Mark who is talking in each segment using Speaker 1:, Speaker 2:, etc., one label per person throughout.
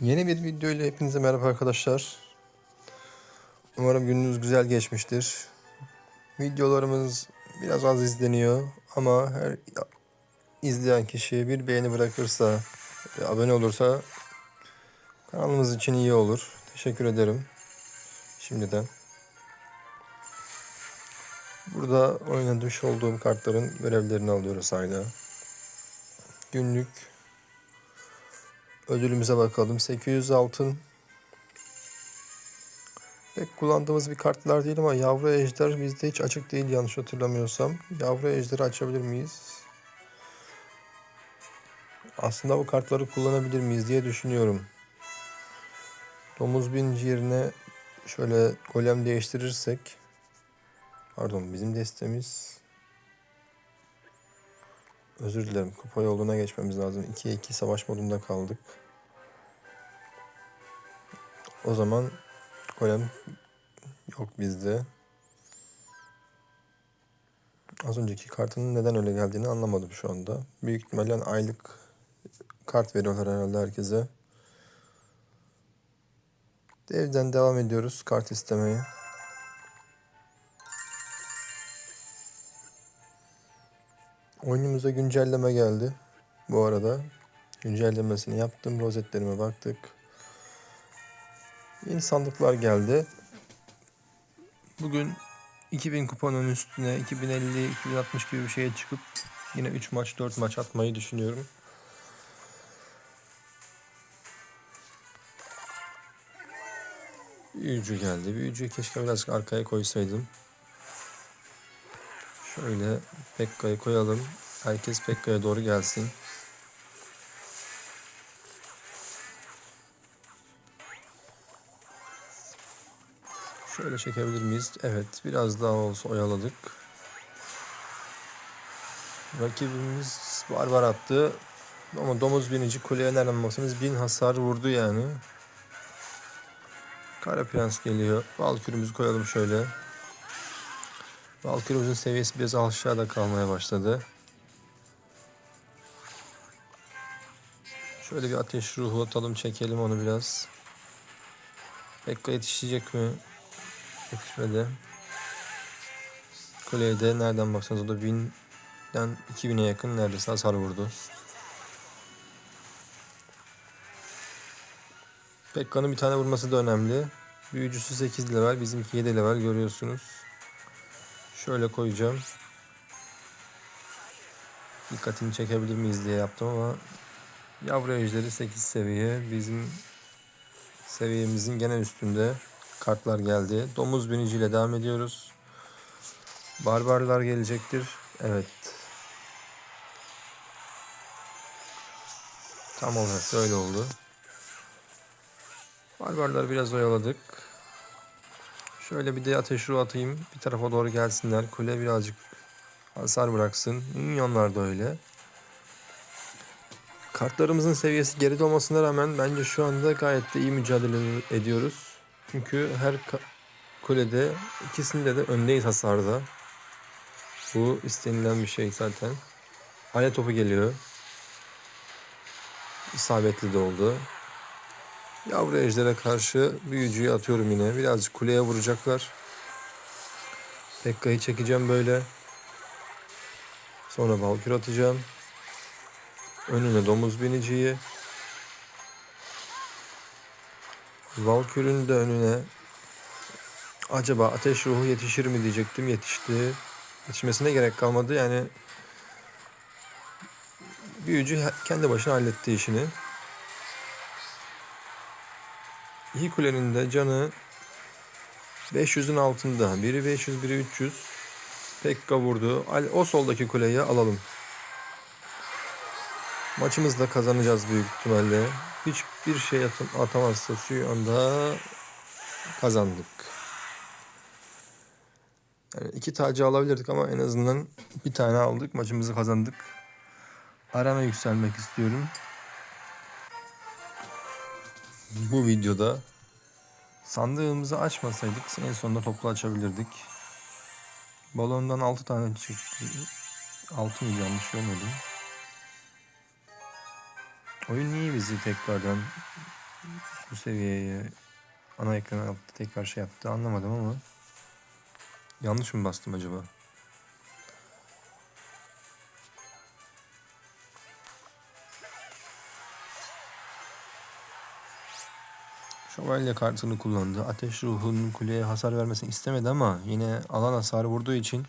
Speaker 1: Yeni bir video ile hepinize merhaba arkadaşlar. Umarım gününüz güzel geçmiştir. Videolarımız biraz az izleniyor ama her izleyen kişi bir beğeni bırakırsa ve abone olursa kanalımız için iyi olur. Teşekkür ederim şimdiden. Burada oynamış olduğum kartların görevlerini alıyoruz ayda. Günlük Ödülümüze bakalım. 800 altın. Pek kullandığımız bir kartlar değil ama yavru ejder bizde hiç açık değil yanlış hatırlamıyorsam. Yavru ejderi açabilir miyiz? Aslında bu kartları kullanabilir miyiz diye düşünüyorum. Domuz binci yerine şöyle golem değiştirirsek pardon bizim destemiz Özür dilerim. Kupa yoluna geçmemiz lazım. 2'ye 2 savaş modunda kaldık. O zaman golem yok bizde. Az önceki kartının neden öyle geldiğini anlamadım şu anda. Büyük ihtimalle aylık kart veriyorlar herhalde herkese. Evden devam ediyoruz kart istemeye. Oyunumuza güncelleme geldi. Bu arada güncellemesini yaptım. Rozetlerime baktık. Yeni sandıklar geldi. Bugün 2000 kuponun üstüne 2050 2060 gibi bir şeye çıkıp yine 3 maç 4 maç atmayı düşünüyorum. Büyücü geldi. Büyücüyü keşke biraz arkaya koysaydım. Şöyle Pekka'yı koyalım. Herkes Pekka'ya doğru gelsin. Şöyle çekebilir miyiz? Evet, biraz daha olsa oyaladık. Rakibimiz barbar attı. Ama domuz binici kuleye nereden baksanız bin hasar vurdu yani. Kara Prens geliyor. Valkürümüzü koyalım şöyle. Valkyrie'mizin seviyesi biraz aşağıda kalmaya başladı. Şöyle bir ateş ruhu atalım çekelim onu biraz. Pekka yetişecek mi? Yetişmedi. Kuleye de nereden baksanız o da 1000'den 2000'e yakın neredeyse hasar vurdu. Pekka'nın bir tane vurması da önemli. Büyücüsü 8 level, bizimki 7 level görüyorsunuz. Şöyle koyacağım. Dikkatini çekebilir miyiz diye yaptım ama yavru ejderi 8 seviye. Bizim seviyemizin genel üstünde kartlar geldi. Domuz biniciyle devam ediyoruz. Barbarlar gelecektir. Evet. Tam olarak öyle oldu. Barbarlar biraz oyaladık. Şöyle bir de ateş ruhu atayım. Bir tarafa doğru gelsinler. Kule birazcık hasar bıraksın. Minyonlar da öyle. Kartlarımızın seviyesi geride olmasına rağmen bence şu anda gayet de iyi mücadele ediyoruz. Çünkü her kulede ikisinde de öndeyiz hasarda. Bu istenilen bir şey zaten. Ale topu geliyor. İsabetli de oldu. Yavru ejdere karşı büyücüyü atıyorum yine. Birazcık kuleye vuracaklar. Pekka'yı çekeceğim böyle. Sonra Valkür atacağım. Önüne domuz biniciyi. Valkür'ün de önüne acaba ateş ruhu yetişir mi diyecektim. Yetişti. Yetişmesine gerek kalmadı. Yani büyücü kendi başına halletti işini. İki kulenin de canı 500'ün altında. Biri 500, biri 300. Pekka vurdu. O soldaki kuleyi alalım. Maçımızı da kazanacağız büyük ihtimalle. Hiçbir şey at atamazsa şu anda kazandık. Yani iki tacı alabilirdik ama en azından bir tane aldık. Maçımızı kazandık. Arana yükselmek istiyorum. Bu videoda sandığımızı açmasaydık en sonunda toplu açabilirdik. Balondan 6 tane çıktı. 6 mı yanlış görmedim. Oyun niye bizi tekrardan bu seviyeye ana ekrana attı tekrar şey yaptı anlamadım ama yanlış mı bastım acaba? Şövalye kartını kullandı. Ateş ruhunun kuleye hasar vermesini istemedi ama yine alan hasarı vurduğu için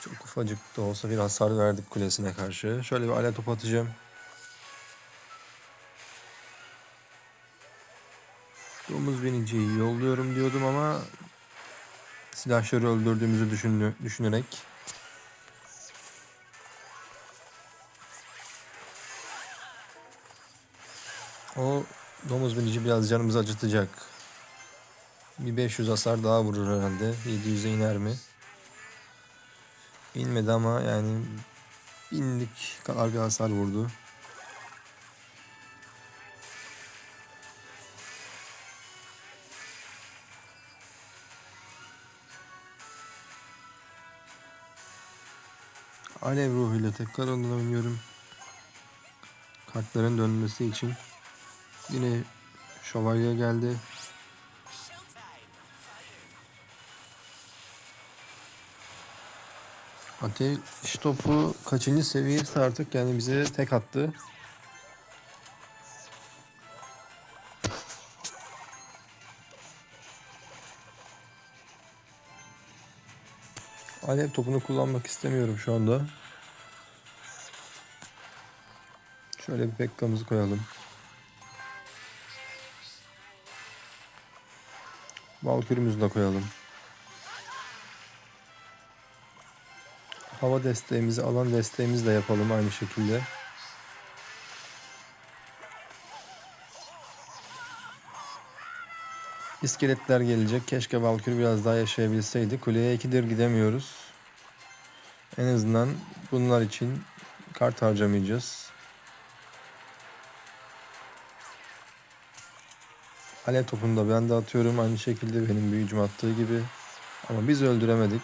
Speaker 1: çok ufacık da olsa bir hasar verdik kulesine karşı. Şöyle bir alev topu atacağım. Domuz biniciyi yolluyorum diyordum ama silahşörü öldürdüğümüzü düşündü, düşünerek o domuz binici biraz canımızı acıtacak. Bir 500 hasar daha vurur herhalde. 700'e iner mi? İnmedi ama yani binlik kadar bir hasar vurdu. Alev ruhuyla tekrar ondan oynuyorum. Kartların dönmesi için. Yine şövalye geldi. Ateş topu kaçıncı seviyesi artık yani bize tek attı. Alev topunu kullanmak istemiyorum şu anda. Şöyle bir pekkamızı koyalım. Valkürümüzü de koyalım. Hava desteğimizi, alan desteğimizi de yapalım aynı şekilde. İskeletler gelecek. Keşke Valkür biraz daha yaşayabilseydi. Kuleye ikidir gidemiyoruz. En azından bunlar için kart harcamayacağız. Alev topunu da ben de atıyorum. Aynı şekilde benim büyücüm attığı gibi. Ama biz öldüremedik.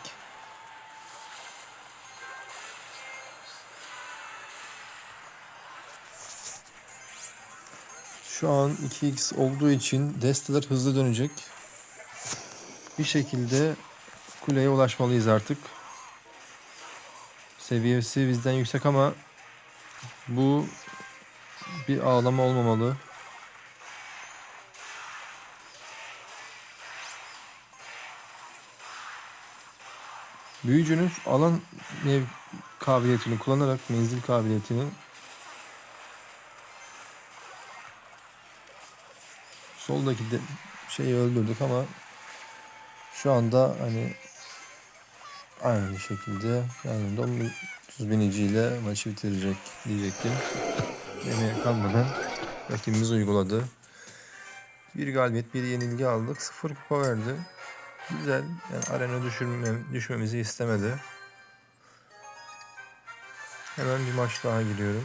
Speaker 1: Şu an 2x olduğu için desteler hızlı dönecek. Bir şekilde kuleye ulaşmalıyız artık. Seviyesi bizden yüksek ama bu bir ağlama olmamalı. Büyücünün alan mev kabiliyetini kullanarak menzil kabiliyetini soldaki de şeyi öldürdük ama şu anda hani aynı şekilde yani domuz biniciyle maçı bitirecek diyecektim. Yemeğe kalmadan rakibimiz uyguladı. Bir galibiyet, bir yenilgi aldık. Sıfır kupa verdi. Güzel. Yani arena düşürmem, düşmemizi istemedi. Hemen bir maç daha giriyorum.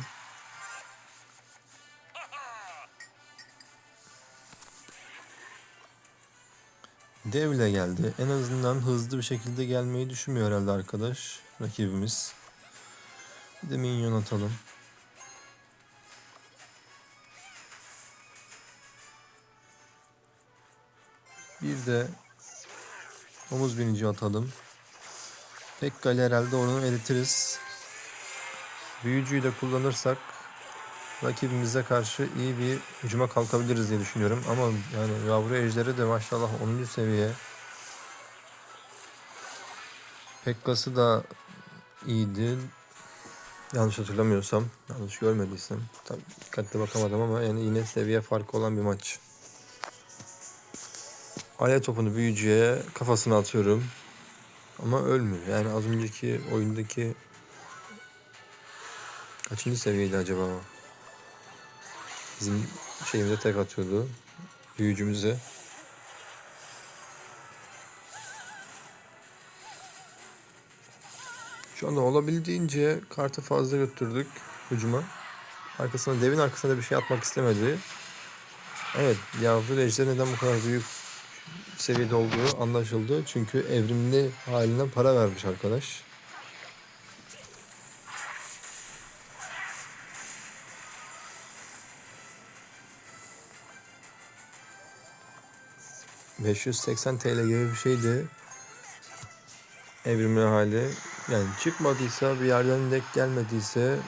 Speaker 1: Devle geldi. En azından hızlı bir şekilde gelmeyi düşünmüyor herhalde arkadaş. Rakibimiz. Bir de minyon atalım. Bir de omuz binici atalım. Pekka'yı herhalde onu eritiriz. Büyücüyü de kullanırsak rakibimize karşı iyi bir hücuma kalkabiliriz diye düşünüyorum. Ama yani yavru ejderi de maşallah 10. seviye. Pekka'sı da iyiydi. Yanlış hatırlamıyorsam, yanlış görmediysem. Tabii dikkatli bakamadım ama yani yine seviye farkı olan bir maç. Alev topunu büyücüye kafasına atıyorum. Ama ölmüyor. Yani az önceki oyundaki kaçıncı seviyeydi acaba o? Bizim şeyimize tek atıyordu. Büyücümüze. Şu anda olabildiğince kartı fazla götürdük hücuma. Arkasına devin arkasına da bir şey atmak istemedi. Evet, yavru ejder neden bu kadar büyük seviyede olduğu anlaşıldı. Çünkü evrimli halinden para vermiş arkadaş. ...580 TL gibi bir şeydi. Evrimli hali. Yani çıkmadıysa bir yerden denk gelmediyse...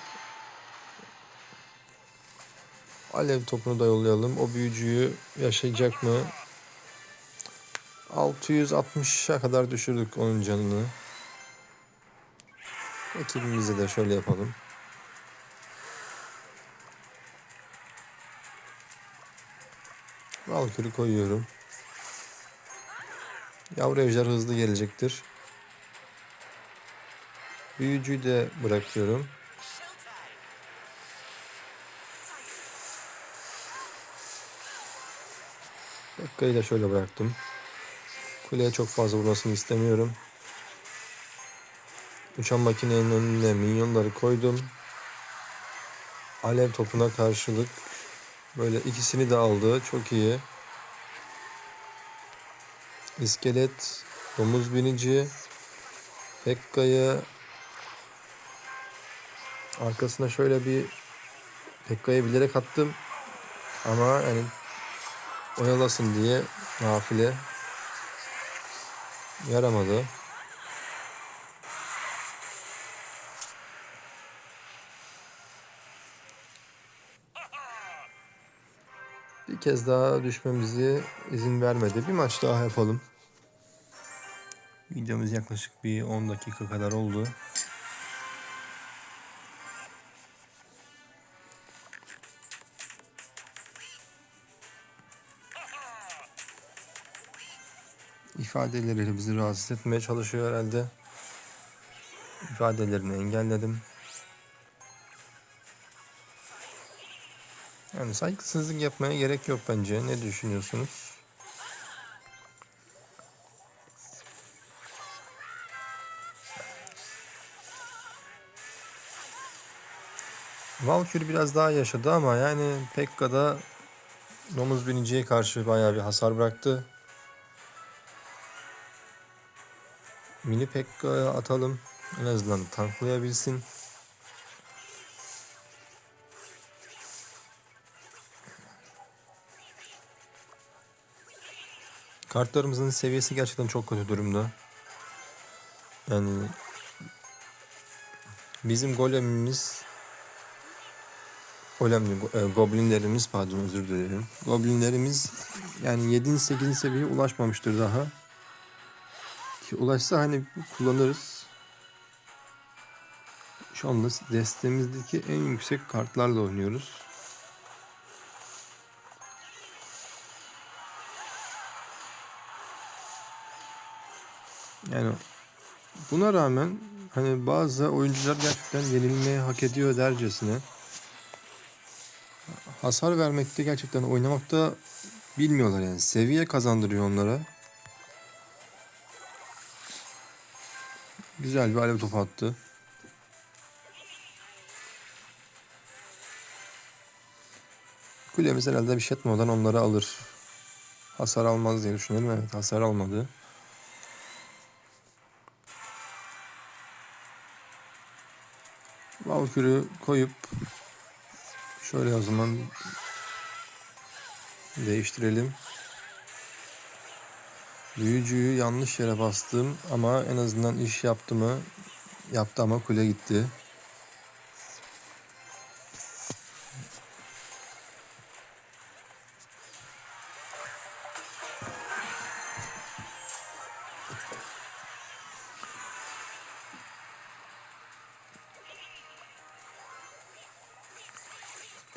Speaker 1: ...alev topunu da yollayalım. O büyücüyü yaşayacak mı? 660'a kadar düşürdük onun canını. Ekibimize de şöyle yapalım. Valkürü koyuyorum. Yavru ejder hızlı gelecektir. Büyücüyü de bırakıyorum. Bekka'yı da şöyle bıraktım. Kuleye çok fazla vurmasını istemiyorum. Uçan makinenin önüne minyonları koydum. Alev topuna karşılık böyle ikisini de aldı. Çok iyi. İskelet, domuz binici, Pekka'yı arkasına şöyle bir Pekka'yı bilerek attım. Ama yani oyalasın diye nafile yaramadı. Bir kez daha düşmemizi izin vermedi. Bir maç daha yapalım. Videomuz yaklaşık bir 10 dakika kadar oldu. İfadeleriyle bizi rahatsız etmeye çalışıyor herhalde. İfadelerini engelledim. Yani saygısızlık yapmaya gerek yok bence. Ne düşünüyorsunuz? Valkyrie biraz daha yaşadı ama yani Pekka'da domuz biniciye karşı bayağı bir hasar bıraktı. Mini Pekka'ya atalım. En azından tanklayabilsin. Kartlarımızın seviyesi gerçekten çok kötü durumda. Yani bizim golemimiz golem değil, go- e, goblinlerimiz pardon özür dilerim. Goblinlerimiz yani 7. 8. seviyeye ulaşmamıştır daha. Ulaşsa hani kullanırız. Şu anda destemizdeki en yüksek kartlarla oynuyoruz. Yani buna rağmen hani bazı oyuncular gerçekten yenilmeyi hak ediyor dercesine hasar vermekte gerçekten oynamakta bilmiyorlar yani. Seviye kazandırıyor onlara. Güzel bir alev topu attı. Kulemiz herhalde bir şey etmeden onları alır. Hasar almaz diye düşünüyorum. Evet hasar almadı. Valkür'ü koyup şöyle o zaman değiştirelim. Büyücüyü yanlış yere bastım ama en azından iş yaptı mı? Yaptı ama kule gitti.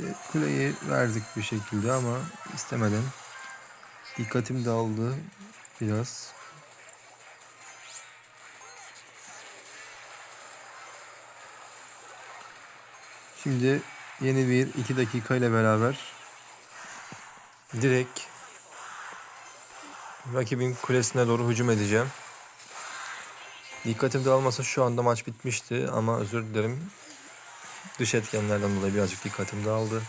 Speaker 1: E, Kuleyi verdik bir şekilde ama istemeden. Dikkatim dağıldı biraz. Şimdi yeni bir iki dakika ile beraber direkt rakibin kulesine doğru hücum edeceğim. Dikkatim dağılmasa şu anda maç bitmişti ama özür dilerim. Dış etkenlerden dolayı birazcık dikkatim dağıldı.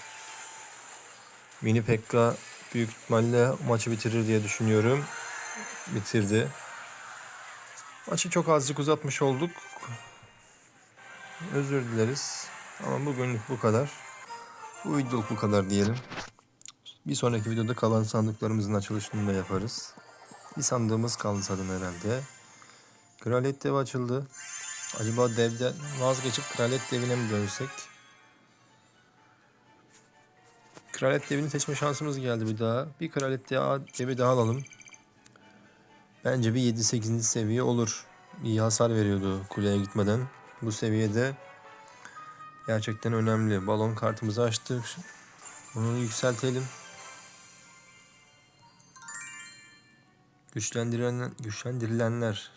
Speaker 1: Mini Pekka büyük ihtimalle maçı bitirir diye düşünüyorum. Bitirdi. Maçı çok azıcık uzatmış olduk. Özür dileriz. Ama bugünlük bu kadar. Bu videoluk bu kadar diyelim. Bir sonraki videoda kalan sandıklarımızın açılışını da yaparız. Bir sandığımız kaldı sanırım herhalde. Kraliyet devi açıldı. Acaba devden vazgeçip kraliyet devine mi dönsek? Kraliyet devini seçme şansımız geldi bir daha. Bir kraliyet devi daha alalım. Bence bir 7-8. seviye olur. İyi hasar veriyordu kuleye gitmeden. Bu seviyede gerçekten önemli. Balon kartımızı açtık. Bunu yükseltelim. Güçlendirilen, güçlendirilenler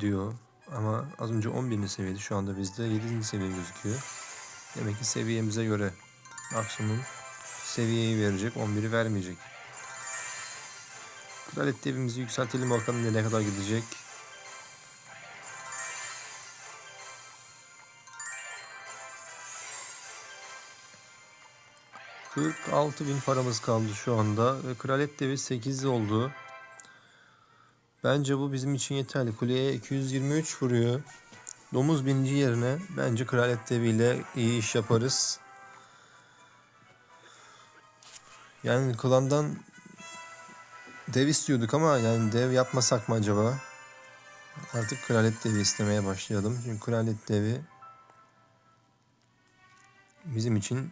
Speaker 1: diyor. Ama az önce 11. seviyede şu anda bizde 7. seviye gözüküyor. Demek ki seviyemize göre maksimum seviyeyi verecek 11'i vermeyecek. Kraliyet devimizi yükseltelim bakalım nereye kadar gidecek. ...46 bin paramız kaldı şu anda ve kraliyet devi 8 oldu. Bence bu bizim için yeterli. Kuleye 223 vuruyor. Domuz binici yerine bence kraliyet deviyle iyi iş yaparız. Yani klandan dev istiyorduk ama yani dev yapmasak mı acaba? Artık kraliyet devi istemeye başlayalım. Çünkü kraliyet devi bizim için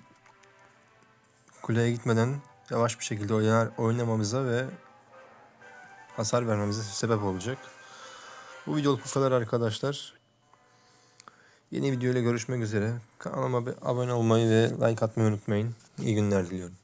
Speaker 1: kuleye gitmeden yavaş bir şekilde oynar, oynamamıza ve hasar vermemize sebep olacak. Bu videoluk bu kadar arkadaşlar. Yeni video ile görüşmek üzere. Kanalıma abone olmayı ve like atmayı unutmayın. İyi günler diliyorum.